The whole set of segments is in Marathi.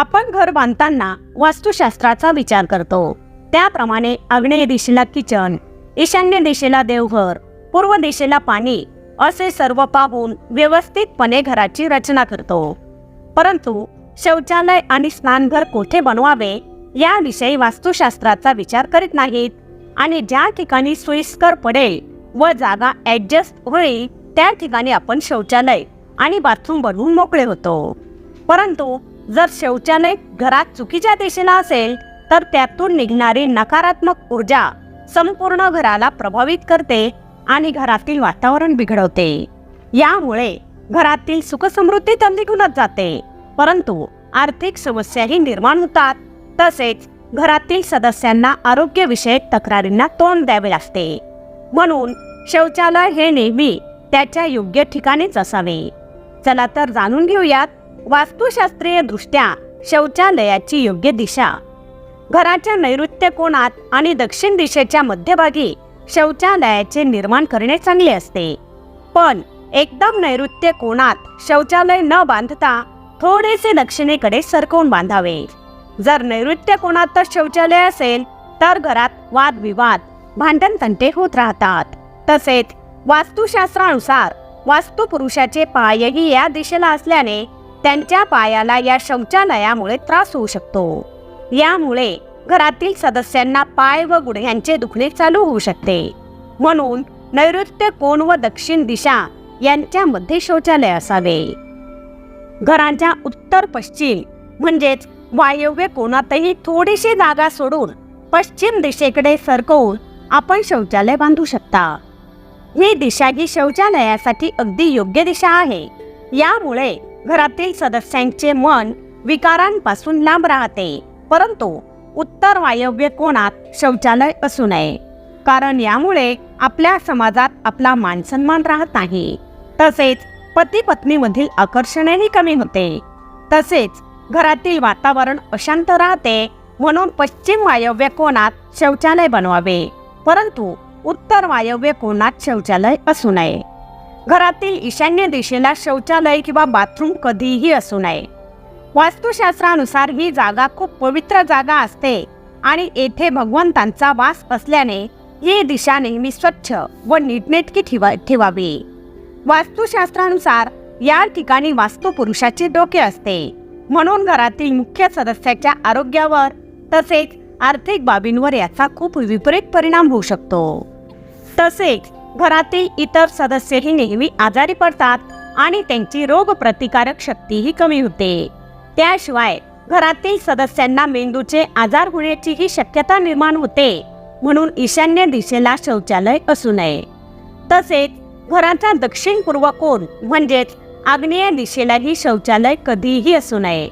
आपण घर बांधताना वास्तुशास्त्राचा विचार करतो. त्याप्रमाणे आग्नेय दिशेला किचन ईशान्य दिशेला देवघर पूर्व दिशेला पाणी असे सर्व पाहून व्यवस्थितपणे घराची रचना करतो. परंतु शौचालय आणि स्नानघर कोठे बनवावे याविषयी वास्तुशास्त्राचा विचार करीत नाहीत आणि ज्या ठिकाणी सोयीस्कर पडेल व जागा ऍडजस्ट होईल त्या ठिकाणी आपण शौचालय आणि बाथरूम बनवून मोकळे होतो. परंतु जर शौचालय घरात चुकीच्या दिशेला असेल तर त्यातून निघणारी नकारात्मक ऊर्जा संपूर्ण घराला प्रभावित करते आणि घरातील वातावरण बिघडवते. यामुळे घरातील सुखसमृद्धी तर निघूनच जाते. परंतु आर्थिक समस्याही निर्माण होतात. तसेच घरातील सदस्यांना आरोग्यविषयक तक्रारींना तोंड द्यावे लागते. म्हणून शौचालय हे नेहमी त्याच्या योग्य ठिकाणीच असावे. चला तर जाणून घेऊयात वास्तुशास्त्रीय दृष्ट्या शौचालयाची योग्य दिशा. घराच्या नैऋत्य कोणात आणि दक्षिण दिशेच्या मध्यभागी शौचालयाचे निर्माण करणे चांगले असते. पण एकदम नैऋत्य कोणात शौचालय न बांधता थोडेसे दक्षिणेकडे सरकवून बांधावे. जर नैऋत्य कोणातच शौचालय असेल तर घरात वादविवाद भांडण तंटे होत राहतात. तसेच वास्तुशास्त्रानुसार वास्तुपुरुषाचे पायही या दिशेला असल्याने त्यांच्या पायाला या शौचालयामुळे त्रास होऊ शकतो. यामुळे घरातील सदस्यांना पाय व गुडघ्यांचे दुखणे चालू होऊ शकते. म्हणून नैऋत्य कोण व दक्षिण दिशा यांच्यामध्ये शौचालय असावे. घरांच्या उत्तर पश्चिम म्हणजेच वायव्य कोणातही थोडीशी जागा सोडून पश्चिम दिशेकडे सरकवून आपण शौचालय बांधू शकता. ही दिशा ही शौचालयासाठी अगदी योग्य दिशा आहे. यामुळे घरातील सदस्यांचे मन विकारांपासून लांब राहते परंतु उत्तर वायव्य कोणात शौचालय असू नये. कारण यामुळे आपल्या समाजात आपला मानसन्मान राहत नाही. तसेच पती पत्नीमधील आकर्षणही कमी होते. तसेच घरातील वातावरण अशांत राहते म्हणून पश्चिम वायव्य कोणात शौचालय बनवावे परंतु उत्तर वायव्य कोणात शौचालय असू नये. घरातील ईशान्य दिशेला शौचालय किंवा बाथरूम कधीही असू नये. वास्तुशास्त्रानुसार ही जागा खूप पवित्र जागा असते आणि येथे भगवंतांचा वास असल्याने ही दिशा नेहमी स्वच्छ व नीटनेटकी ठेवा ठेवावी. वास्तुशास्त्रानुसार या ठिकाणी वास्तुपुरुषाचे डोके असते. म्हणून घरातील मुख्य सदस्याच्या आरोग्यावर तसेच आर्थिक बाबींवर याचा खूप विपरीत परिणाम होऊ शकतो. तसेच घरातील इतर सदस्यही नेहमी आजारी पडतात आणि त्यांची रोग प्रतिकारक शक्तीही कमी होते. त्याशिवाय घरातील सदस्यांना मेंदूचे आजार होण्याचीही शक्यता निर्माण होते म्हणून ईशान्य दिशेला शौचालय असू नये. तसेच घराचा दक्षिण पूर्व कोण म्हणजेच आग्नेय दिशेलाही शौचालय कधीही असू नये.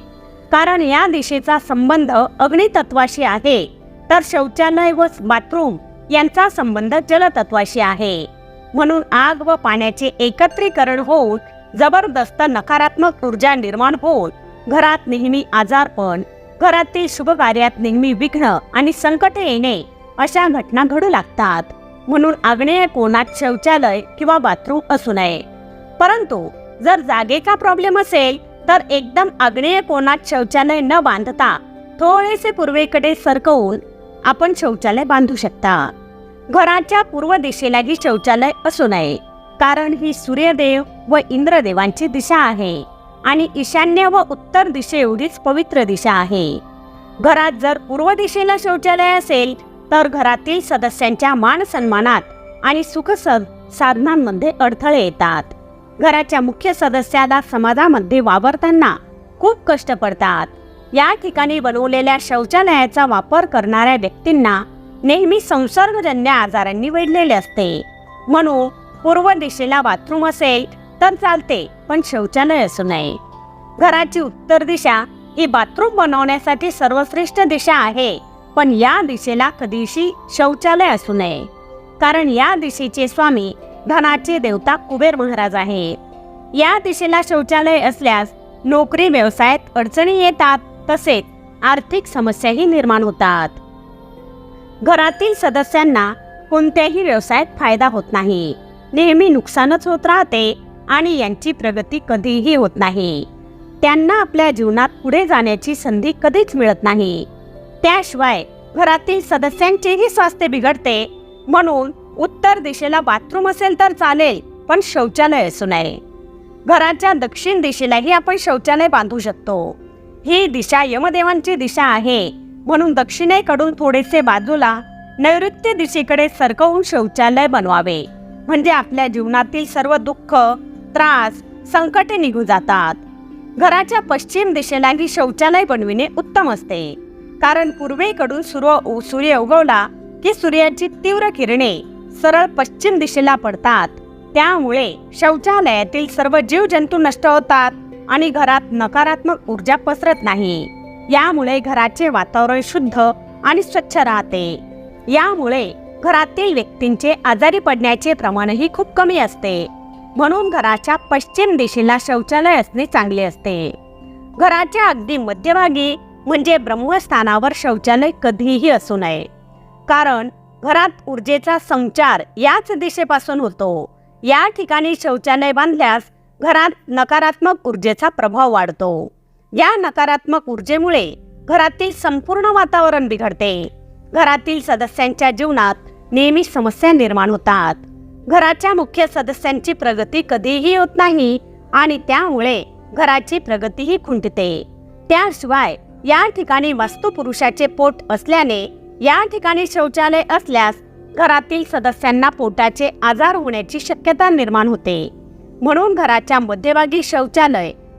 कारण या दिशेचा संबंध अग्नितत्वाशी आहे तर शौचालय व बाथरूम यांचा संबंध जलतत्वाशी आहे. म्हणून आग व पाण्याचे एकत्रीकरण होऊन जबरदस्त नकारात्मक ऊर्जा निर्माण होऊन घरात नेहमी आजारपण घरातील शुभ कार्यात नेहमी विघ्न आणि संकटे येणे अशा घटना घडू लागतात. म्हणून आग्नेय कोणात शौचालय किंवा बाथरूम असू नये. परंतु जर जागेचा प्रॉब्लेम असेल तर एकदम आग्नेय कोणात शौचालय न बांधता थोडेसे पूर्वेकडे सरकवून आपण शौचालय बांधू शकता. घराच्या पूर्व दिशेलाही शौचालय असू नये. कारण ही सूर्यदेव व इंद्रदेवांची दिशा आहे आणि ईशान्य व उत्तर दिशे एवढीच पवित्र दिशा आहे. घरात जर पूर्व दिशेला शौचालय असेल तर घरातील सदस्यांच्या मान सन्मानात आणि सुख साधनांमध्ये अडथळे येतात. घराच्या मुख्य सदस्याला समाजामध्ये वावरताना खूप कष्ट पडतात. या ठिकाणी बनवलेल्या शौचालयाचा वापर करणाऱ्या व्यक्तींना नेहमी संसर्गजन्य आजारांनी वेढलेले असते. म्हणून पूर्व दिशेला बाथरूम असेल तर चालते पण शौचालय असू नये. घराची उत्तर दिशा ही बाथरूम बनवण्यासाठी सर्वश्रेष्ठ दिशा आहे पण या दिशेला कधीशी शौचालय असू नये. कारण या दिशेचे स्वामी धनाचे देवता कुबेर महाराज आहेत. या दिशेला शौचालय असल्यास नोकरी व्यवसायात अडचणी येतात तसेच आर्थिक समस्याही निर्माण होतात. घरातील सदस्यांना कोणत्याही व्यवसायात फायदा होत नाही. नेहमी नुकसानच होत राहते आणि यांची प्रगती कधीही होत नाही. त्यांना आपल्या जीवनात पुढे जाण्याची संधी कधीच मिळत नाही. त्याशिवाय घरातील सदस्यांचेही स्वास्थ्य बिघडते. म्हणून उत्तर दिशेला बाथरूम असेल तर चालेल पण शौचालय असू नये. घराच्या दक्षिण दिशेलाही आपण शौचालय बांधू शकतो. ही दिशा यमदेवांची दिशा आहे. म्हणून दक्षिणेकडून थोडेसे बाजूला नैऋत्य दिशेकडे सरकवून शौचालय बनवावे. म्हणजे आपल्या जीवनातील सर्व दुःख त्रास संकटे निघून जातात. घराच्या पश्चिम दिशेलाही शौचालय बनविणे उत्तम असते. कारण पूर्वेकडून सूर्य सूर्य उगवला की सूर्याची तीव्र किरणे सरळ पश्चिम दिशेला पडतात. त्यामुळे शौचालयातील सर्व जीवजंतू नष्ट होतात आणि घरात नकारात्मक ऊर्जा पसरत नाही. यामुळे घराचे वातावरण शुद्ध आणि स्वच्छ राहते. यामुळे घरातील व्यक्तींचे आजारी पडण्याचे प्रमाणही खूप कमी असते. म्हणून घराच्या पश्चिम दिशेला शौचालय असणे चांगले असते. घराच्या अगदी मध्यभागी म्हणजे ब्रह्मस्थानावर शौचालय कधीही असू नये. कारण घरात ऊर्जेचा संचार याच दिशेपासून होतो. या ठिकाणी शौचालय बांधल्यास घरात नकारात्मक ऊर्जेचा प्रभाव वाढतो. या नकारात्मक ऊर्जेमुळे घरातील संपूर्ण वातावरण बिघडते. घरातील सदस्यांच्या जीवनात नेहमी समस्या निर्माण होतात. घराच्या मुख्य सदस्यांची प्रगती कधीही होत नाही आणि त्यामुळे घराची प्रगतीही खुंटते. त्याशिवाय या ठिकाणी वास्तुपुरुषाचे पोट असल्याने या ठिकाणी शौचालय असल्यास घरातील सदस्यांना पोटाचे आजार होण्याची शक्यता निर्माण होते. म्हणून घराच्या मध्यभागी शौचालय